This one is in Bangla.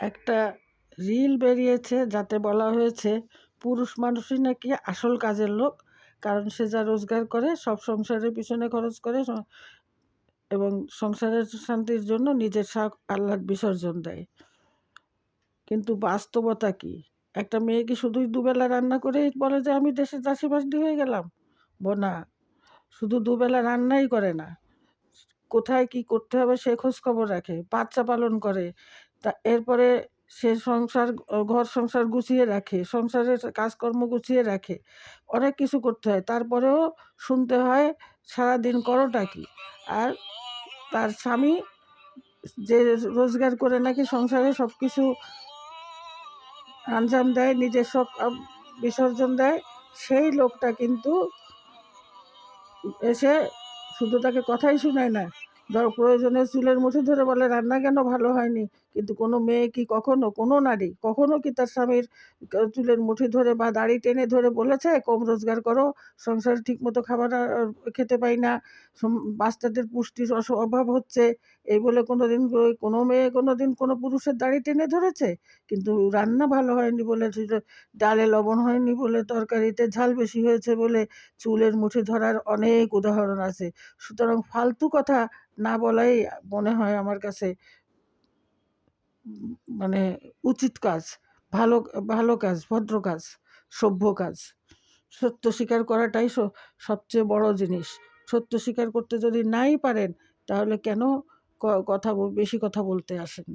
একটা রিল বেরিয়েছে যাতে বলা হয়েছে পুরুষ মানুষই নাকি আসল কাজের লোক, কারণ সে যা রোজগার করে সব সংসারের পিছনে খরচ করে এবং সংসারের শান্তির জন্য নিজের শখ আহ্লাদ বিসর্জন দেয়। কিন্তু বাস্তবতা কি? একটা মেয়ে কি শুধুই দুবেলা রান্না করেই বলে যে, আমি দেশের চাষিবাসী হয়ে গেলাম? বোনা, শুধু দুবেলা রান্নাই করে না। কোথায় কি করতে হবে সে খোঁজ খবর রাখে, বাচ্চা পালন করে। তা এরপরে সে সংসার, ঘর সংসার গুছিয়ে রাখে, সংসারের কাজকর্ম গুছিয়ে রাখে, অনেক কিছু করতে হয়। তারপরেও শুনতে হয় সারাদিন করোটা কি? আর তার স্বামী যে রোজগার করে নাকি সংসারে সব কিছু আঞ্জাম দেয়, নিজের সব বিসর্জন দেয়, সেই লোকটা কিন্তু এসে শুধু তাকে কথাই শোনায় না। ধর প্রয়োজনে চুলের মুঠি ধরে বলে, রান্না কেন ভালো হয়নি? কিন্তু কোনো মেয়ে কি কখনো, কোনো নারী কখনো কি তার স্বামীর চুলের মুঠি ধরে বা দাড়ি টেনে ধরে বলেছে, কম রোজগার করো, সংসারে ঠিকমতো খাবার খেতে পাই না বাচ্চাদের পুষ্টির অভাব হচ্ছে। এই বলে কোনো দিন কোনো মেয়ে কোনো দিন কোনো পুরুষের দাড়ি টেনে ধরেছে? কিন্তু রান্না ভালো হয়নি বলে ডালে লবণ হয়নি বলে, তরকারিতে ঝাল বেশি হয়েছে বলে চুলের মুঠি ধরার অনেক উদাহরণ আছে। সুতরাং ফালতু কথা না বলাই মনে হয় আমার কাছে মানে উচিত কাজ, ভালো ভালো কাজ, ভদ্র কাজ, সভ্য কাজ। সত্য স্বীকার করাটাই সবচেয়ে বড় জিনিস। সত্য স্বীকার করতে যদি নাই পারেন, তাহলে কেন কথা বেশি কথা বলতে আসেন?